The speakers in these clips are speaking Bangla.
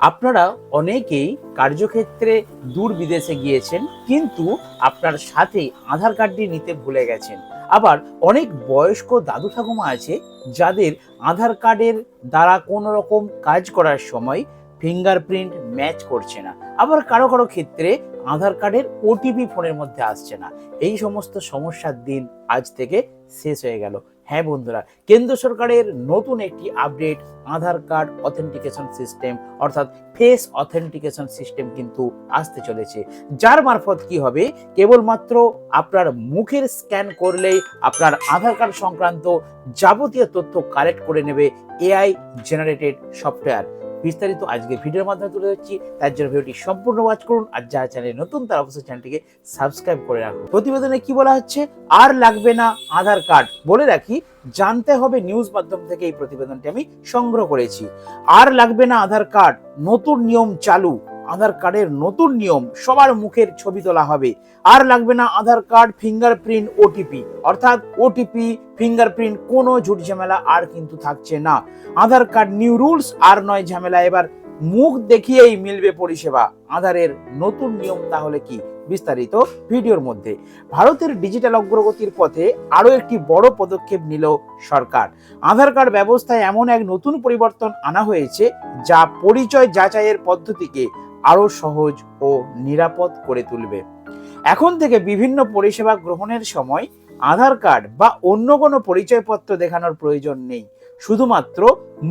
আপনারা অনেকেই কার্যক্ষেত্রে দূর বিদেশে গিয়েছেন, কিন্তু আপনার সাথে আধার কার্ডটি নিতে ভুলে গেছেন। আবার অনেক বয়স্ক দাদু ঠাকুমা আছে, যাদের আধার কার্ডের দ্বারা কোনো রকম কাজ করার সময় ফিঙ্গারপ্রিন্ট ম্যাচ করছে না। আবার কারও কারও ক্ষেত্রে আধার কার্ডের ওটিপি ফোনের মধ্যে আসছে না। এই সমস্ত সমস্যার দিন আজ থেকে শেষ হয়ে গেল। হ্যাঁ বন্ধুরা, কেন্দ্র সরকারের নতুন একটি update Aadhaar card authentication system অর্থাৎ ফেস অথেন্টিকেশন সিস্টেম কিন্তু আসতে চলেছে। যার মারফত কি হবে? কেবলমাত্র আপনার মুখের স্ক্যান করলেই আপনার আধার কার্ড সংক্রান্ত যাবতীয় তথ্য কালেক্ট করে নেবে এআই জেনারেটেড সফটওয়্যার বিস্তারিত আজকে ভিডিওর মাধ্যমে তুলে ধরছি। তার জন্য ভিডিওটি সম্পূর্ণ ওয়াচ করুন। আর যারা চ্যানেল নতুন, তারা অবশ্যই চ্যানেলটিকে সাবস্ক্রাইব করে রাখুন। প্রতিবেদনে কি বলা হচ্ছে? আর লাগবে না আধার কার্ড। বলে রাখি, জানতে হবে নিউজ মাধ্যম থেকে এই প্রতিবেদনটি আমি সংগ্রহ করেছি। আর লাগবে না আধার কার্ড। নতুন নিয়ম চালু। আধার কার্ডের নতুন নিয়ম সবার মুখের ছবি তোলা হবে। আর লাগবে না আধার কার্ড, ফিঙ্গারপ্রিন্ট ওটিপি অর্থাৎ ওটিপি ফিঙ্গারপ্রিন্ট, কোনো ঝুট ঝামেলা আর কিন্তু থাকছে না। আধার কার্ড নিউ রুলস, আর নয় ঝামেলা। এবার মুখ দেখিয়েই মিলবে পরিষেবা। আধারের নতুন নিয়ম তাহলে কি? বিস্তারিত ভিডিওর মধ্যে। ভারতের ডিজিটাল অগ্রগতির পথে আরও একটি বড় পদক্ষেপ নিল সরকার। আধার কার্ড ব্যবস্থায় এমন এক নতুন পরিবর্তন আনা হয়েছে, যা পরিচয় যাচাইয়ের পদ্ধতিকে আরও সহজ ও নিরাপদ করে তুলবে। এখন থেকে বিভিন্ন পরিষেবা গ্রহণের সময় আধার কার্ড বা অন্য কোনো পরিচয়পত্র দেখানোর প্রয়োজন নেই। শুধুমাত্র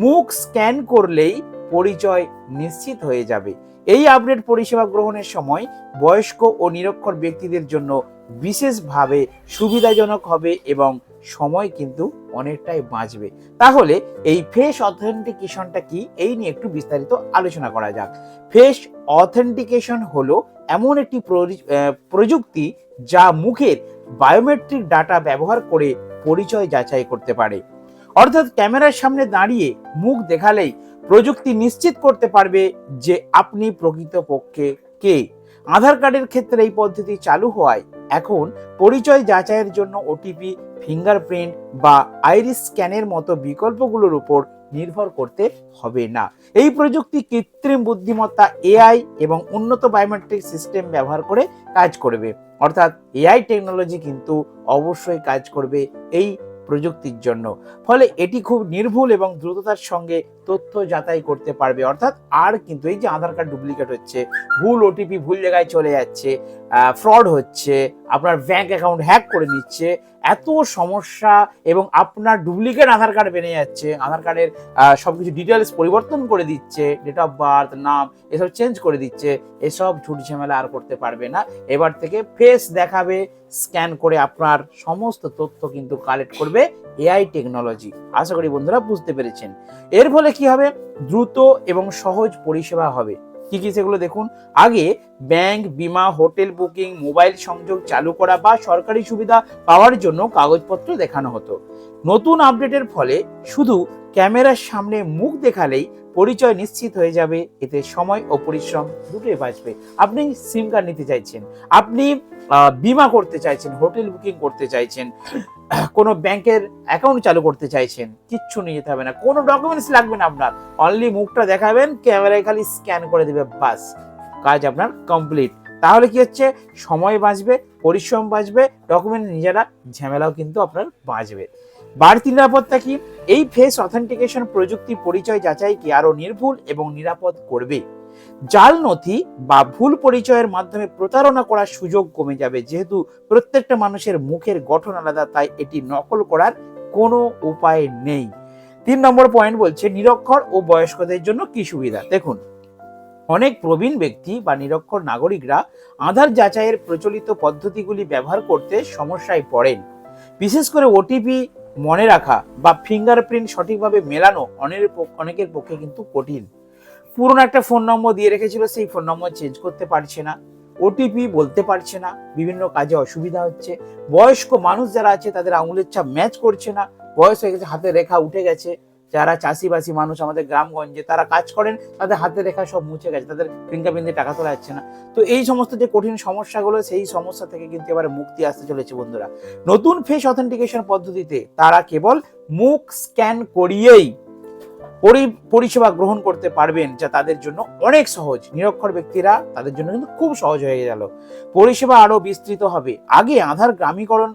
মুখ স্ক্যান করলেই পরিচয় নিশ্চিত হয়ে যাবে। এই আপডেট পরিষেবা গ্রহণের সময় বয়স্ক ও নিরক্ষর ব্যক্তিদের জন্য বিশেষভাবে সুবিধাজনক হবে এবং সময় কিন্তু অনেকটাই বাঁচবে। তাহলে এই ফেস অথেন্টিকেশনটা কি? এই নিয়ে একটু বিস্তারিত আলোচনা করা যাক। ফেস অথেন্টিকেশন হলো এমন একটি প্রযুক্তি যা মুখের বায়োমেট্রিক ডাটা ব্যবহার করে পরিচয় যাচাই করতে পারে। অর্থাৎ ক্যামেরার সামনে দাঁড়িয়ে মুখ দেখালেই প্রযুক্তি নিশ্চিত করতে পারবে যে আপনি প্রকৃতপক্ষে কে। আধার কার্ডের ক্ষেত্রে এই পদ্ধতি চালু হওয়ায় এখন পরিচয় যাচাইয়ের জন্য ওটিপি ফিঙ্গারপ্রিন্ট বা আইরিস স্ক্যানের মতো বিকল্পগুলোর উপর নির্ভর করতে হবে না। এই প্রযুক্তি কৃত্রিম বুদ্ধিমত্তা এআই এবং উন্নত বায়োমেট্রিক সিস্টেম ব্যবহার করে কাজ করবে। অর্থাৎ এআই টেকনোলজি কিন্তু অবশ্যই কাজ করবে এই প্রযুক্তির জন্য। ফলে এটি খুব নির্ভুল এবং দ্রুততার সঙ্গে তথ্য যাচাই করতে পারবে। অর্থাৎ আর কিন্তু এই যে আধার কার্ড ডুপ্লিকেট হচ্ছে, ভুল ওটিপি ভুল জায়গায় চলে যাচ্ছে ফ্রড হচ্ছে, আপনার ব্যাংক অ্যাকাউন্ট হ্যাক করে নিচ্ছে, এত সমস্যা এবং আপনার ডুপ্লিকেট আধার কার্ড বেরিয়ে যাচ্ছে, আধার কার্ডের সব কিছু ডিটেলস পরিবর্তন করে দিচ্ছে ডেট অফ বার্থ নাম, এসব চেঞ্জ করে দিচ্ছে, এসব ঝুট ঝামেলা আর করতে পারবে না। এবার থেকে ফেস দেখাবে স্ক্যান করে আপনার সমস্ত তথ্য কিন্তু কালেক্ট করবে এআই টেকনোলজি আশা করি বন্ধুরা বুঝতে পেরেছেন। এর ফলে কি হবে? দ্রুত এবং সহজ পরিষেবা হবে। কি কি সেগুলো দেখুন? আগে ব্যাংক, বিমা, হোটেল বুকিং, মোবাইল সংযোগ চালু করা বা সরকারি সুবিধা পাওয়ার জন্য কাগজপত্র দেখানো হতো। নতুন আপডেটের ফলে শুধু ক্যামেরার সামনে মুখ দেখালেই পরিচয় নিশ্চিত হয়ে যাবে। এতে সময় ও পরিশ্রম দুটোই বাঁচবে। আপনি সিম কার্ড নিতে চাইছেন, আপনি বিমা করতে চাইছেন, হোটেল বুকিং করতে চাইছেন কোনো ব্যাংকের অ্যাকাউন্ট চালু করতে চাইছেন, কিচ্ছু নিয়ে যেতে হবে না। কোনো ডকুমেন্টস লাগবে না আপনার। অনলি মুখটা দেখাবেন ক্যামেরায় খালি স্ক্যান করে দেবে, বাস। কাজ আপনার কমপ্লিট তাহলে কি হচ্ছে? সময় বাঁচবে, পরিশ্রম বাঁচবে ডকুমেন্ট নিজেরা, ঝামেলাও কিন্তু আপনার বাঁচবে। বাড়তি নিরাপত্তা কি? এই ফেস অথেন্টিকেশন প্রযুক্তি পরিচয় যাচাইকে আরও নির্ভুল এবং নিরাপদ করবে। জাল নথি বা ভুল পরিচয়ের মাধ্যমে প্রতারণা করার সুযোগ কমে যাবে। যেহেতু প্রত্যেকটা মানুষের মুখের গঠন আলাদা, তাই এটি নকল করার কোনো উপায় নেই। তিন নম্বর পয়েন্ট বলছে, নিরক্ষর ও বয়স্কদের জন্য কি সুবিধা? দেখুন, অনেক প্রবীণ ব্যক্তি বা নিরক্ষর নাগরিকরা আধার যাচাইয়ের প্রচলিত পদ্ধতিগুলি ব্যবহার করতে সমস্যায় পড়েন। বিশেষ করে ওটিপি মনে রাখা বা ফিঙ্গারপ্রিন্ট সঠিকভাবে মেলানো অনেকের পক- অনেকের পক্ষে কিন্তু কঠিন। পুরনো একটা ফোন নম্বর দিয়ে রেখেছিল, সেই ফোন নম্বর চেঞ্জ করতে পারছে না। ওটিপি বলতে পারছে না। বিভিন্ন কাজে অসুবিধা হচ্ছে। বয়স্ক মানুষ যারা আছে, তাদের আঙুলের ছাপ ম্যাচ করছে না। বয়স হয়ে গেছে, হাতের রেখা উঠে গেছে। যারা চাষিবাসী মানুষ আমাদের গ্রামগঞ্জে, তারা কাজ করেন, তাদের হাতের রেখা সব মুছে গেছে, তাদের ফিঙ্গারপ্রিন্টে টাকা তোলা যাচ্ছে না। তো এই সমস্ত যে কঠিন সমস্যাগুলো, সেই সমস্যা থেকে কিন্তু এবারে মুক্তি আসতে চলেছে বন্ধুরা। নতুন ফেস অথেন্টিকেশন পদ্ধতিতে তারা কেবল মুখ স্ক্যান করিয়েই পরিষেবা গ্রহণ করতে পারবেন, যা তাদের জন্য অনেক সহজ। নিরক্ষর ব্যক্তিরা তাদের জন্য কিন্তু খুব সহজ হয়ে গেল। পরিষেবা আরও বিস্তৃত হবে। আগে আধার গ্রামীকরণ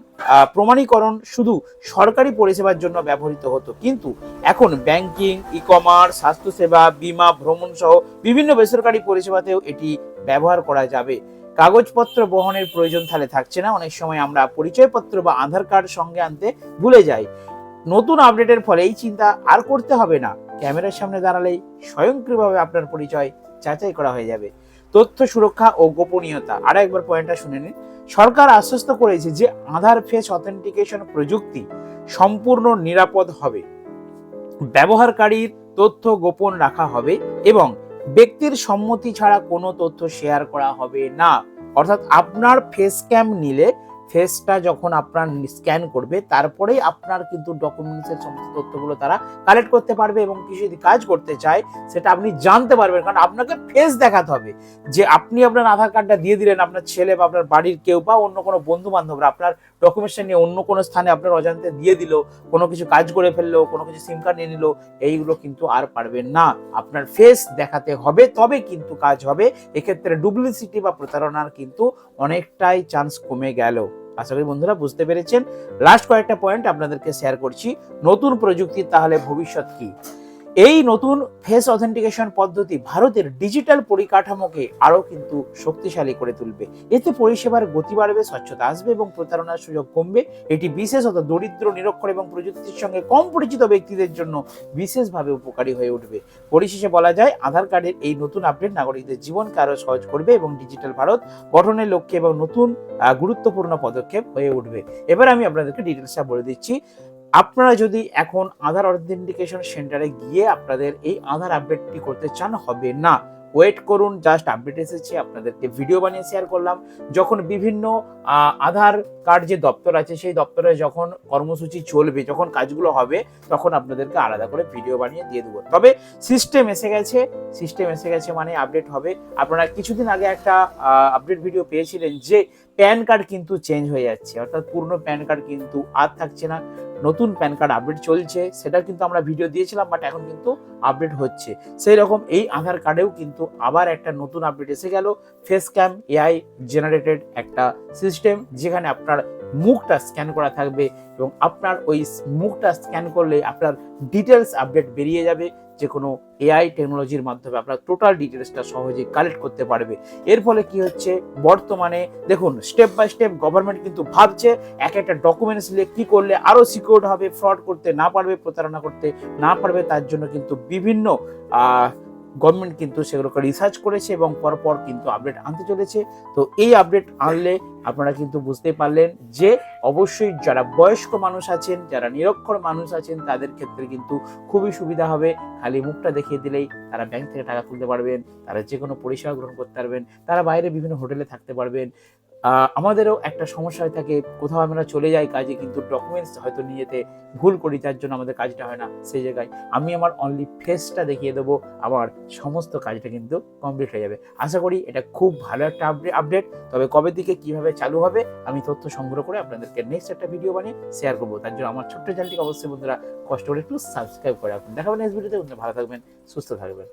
প্রমাণীকরণ শুধু সরকারি পরিষেবার জন্য ব্যবহৃত হতো। কিন্তু এখন ব্যাংকিং ই কমার্স স্বাস্থ্যসেবা, বিমা, ভ্রমণ সহ বিভিন্ন বেসরকারি পরিষেবাতেও এটি ব্যবহার করা যাবে। কাগজপত্র বহনের প্রয়োজন তাহলে থাকছে না। অনেক সময় আমরা পরিচয়পত্র বা আধার কার্ড সঙ্গে আনতে ভুলে যাই। নতুন আপডেটের ফলে এই চিন্তা আর করতে হবে না। ক্যামেরার সামনে দাঁড়ালেই স্বয়ংক্রিয়ভাবে আপনার পরিচয় যাচাই করা হয়ে যাবে। তথ্য সুরক্ষা ও গোপনীয়তা। আর একবার পয়েন্টটা শুনে নিন। সরকার আশ্বস্ত করেছে যে আধার ফেস অথেন্টিকেশন প্রযুক্তি সম্পূর্ণ নিরাপদ হবে। ব্যবহারকারীর তথ্য গোপন রাখা হবে এবং ব্যক্তির সম্মতি ছাড়া কোনো তথ্য শেয়ার করা হবে না। অর্থাৎ আপনার ফেস ক্যাম নিলে ফেসটা যখন আপনার স্ক্যান করবে, তারপরেই আপনার কিন্তু ডকুমেন্টসের সমস্ত তথ্যগুলো তারা কালেক্ট করতে পারবে এবং কিছু যদি কাজ করতে চায়, সেটা আপনি জানতে পারবেন। কারণ আপনাকে ফেস দেখাতে হবে। যে আপনি আপনার আধার কার্ডটা দিয়ে দিলেন, আপনার ছেলে বা আপনার বাড়ির কেউ বা অন্য কোনো বন্ধু বান্ধবরা আপনার ডকুমেন্টসটা নিয়ে অন্য কোনো স্থানে আপনার অজান্তে দিয়ে দিল, কোনো কিছু কাজ করে ফেলল, কোনো কিছু সিম কার্ড নিয়ে নিল, এইগুলো কিন্তু আর পারবেন না। আপনার ফেস দেখাতে হবে, তবে কিন্তু কাজ হবে। এক্ষেত্রে ডুপ্লিসিটি বা প্রতারণার কিন্তু অনেকটাই চান্স কমে গেল। আশা করি বন্ধুরা বুঝতে পেরেছেন। লাস্ট কয়েকটা পয়েন্ট আপনাদেরকে শেয়ার করছি। নতুন প্রযুক্তি তাহলে ভবিষ্যৎ কি? এই নতুন ফেস অথেন্টিকেশন পদ্ধতি ভারতের ডিজিটাল পরিকাঠামোকে আরও কিন্তু শক্তিশালী করে তুলবে। এতে পরিষেবার গতি বাড়বে, স্বচ্ছতা আসবে এবং প্রতারণার সুযোগ কমবে। এটি বিশেষত দরিদ্র, নিরক্ষর এবং প্রযুক্তির সঙ্গে কম পরিচিত ব্যক্তিদের জন্য বিশেষভাবে উপকারী হয়ে উঠবে। পরিশেষে বলা যায়, আধার কার্ডের এই নতুন আপডেট নাগরিকদের জীবনকে আরও সহজ করবে এবং ডিজিটাল ভারত গঠনের লক্ষ্যে এবং নতুন গুরুত্বপূর্ণ পদক্ষেপ হয়ে উঠবে। এবার আমি আপনাদেরকে ডিটেলসটা বলে দিচ্ছি। আপনারা যদি এখন আধার অথেন্টিকেশন সেন্টারে গিয়ে আপনাদের এই আধার আপডেটটি করতে চান, হবে না। ওয়েট করুন জাস্ট আপডেট এসেছে, আপনাদেরকে ভিডিও বানিয়ে শেয়ার করলাম। যখন বিভিন্ন আধার কার্ড যে দপ্তর আছে, সেই দপ্তরে যখন কর্মসূচি চলবে, যখন কাজগুলো হবে, তখন আপনাদেরকে আলাদা করে ভিডিও বানিয়ে দিয়ে দেবো। তবে সিস্টেম এসে গেছে সিস্টেম এসে গেছে মানে আপডেট হবে। আপনারা কিছুদিন আগে একটা আপডেট ভিডিও পেয়েছিলেন যে প্যান কার্ড কিন্তু চেঞ্জ হয়ে যাচ্ছে। অর্থাৎ পুরনো প্যান কার্ড কিন্তু আর থাকছে না। নতুন প্যান কার্ড আপডেট চলছে সেটা কিন্তু আমরা ভিডিও দিয়েছিলাম বাট এখন কিন্তু আপডেট হচ্ছে। সেই রকম এই আধার কার্ডেও কিন্তু আবার একটা নতুন আপডেট এসে গেল। ফেস ক্যাম এআই জেনারেটেড একটা সিস্টেম যেখানে আপনার মুখটা স্ক্যান করা থাকবে এবং আপনার ওই মুখটা স্ক্যান করলে আপনার ডিটেলস আপডেট বেরিয়ে যাবে। যে কোনো এআই টেকনোলজির মাধ্যমে আপনার টোটাল ডিটেলসটা সহজে কালেক্ট করতে পারবে। এর ফলে কি হচ্ছে? বর্তমানে দেখুন স্টেপ বাই স্টেপ গভর্নমেন্ট কিন্তু ভাবছে এক একটা ডকুমেন্টস নিয়ে কী করলে আরও সিকিউর হবে ফ্রড করতে না পারবে, প্রতারণা করতে না পারবে, তার জন্য কিন্তু বিভিন্ন গভর্নমেন্ট কিন্তু সেগুলোকে রিসার্চ করেছে এবং পরপর কিন্তু আপডেট আনতে চলেছে। তো এই আপডেট আনলে আপনারা কিন্তু বুঝতে পারলেন যে অবশ্যই যারা বয়স্ক মানুষ আছেন, যারা নিরক্ষর মানুষ আছেন, তাদের ক্ষেত্রে কিন্তু খুবই সুবিধা হবে। খালি মুখটা দেখিয়ে দিলেই তারা ব্যাংক থেকে টাকা তুলতে পারবেন, তারা যে কোনো পরিষেবা গ্রহণ করতে পারবেন, তারা বাইরে বিভিন্ন হোটেলে থাকতে পারবেন। আমাদেরও একটা সমস্যা হয়ে থাকে, কোথাও আমরা চলে যাই কাজে, কিন্তু ডকুমেন্টস হয়তো নিয়ে যেতে ভুল করি তার জন্য আমাদের কাজটা হয় না সেই জায়গায়। আমি আমার অনলি ফেসটা দেখিয়ে দেবো আমার সমস্ত কাজটা কিন্তু কমপ্লিট হয়ে যাবে। আশা করি এটা খুব ভালো একটা আপডেট তবে কবে দিকে কীভাবে চালু হবে, আমি তথ্য সংগ্রহ করে আপনাদেরকে নেক্সট একটা ভিডিও বানিয়ে শেয়ার করব। তার জন্য আমার ছোট্ট চ্যানেলটিকে অবশ্যই বন্ধুরা কষ্ট করে একটু সাবস্ক্রাইব করে রাখুন। দেখাবেন নেক্সট ভিডিওতে ভালো থাকবেন, সুস্থ থাকবেন।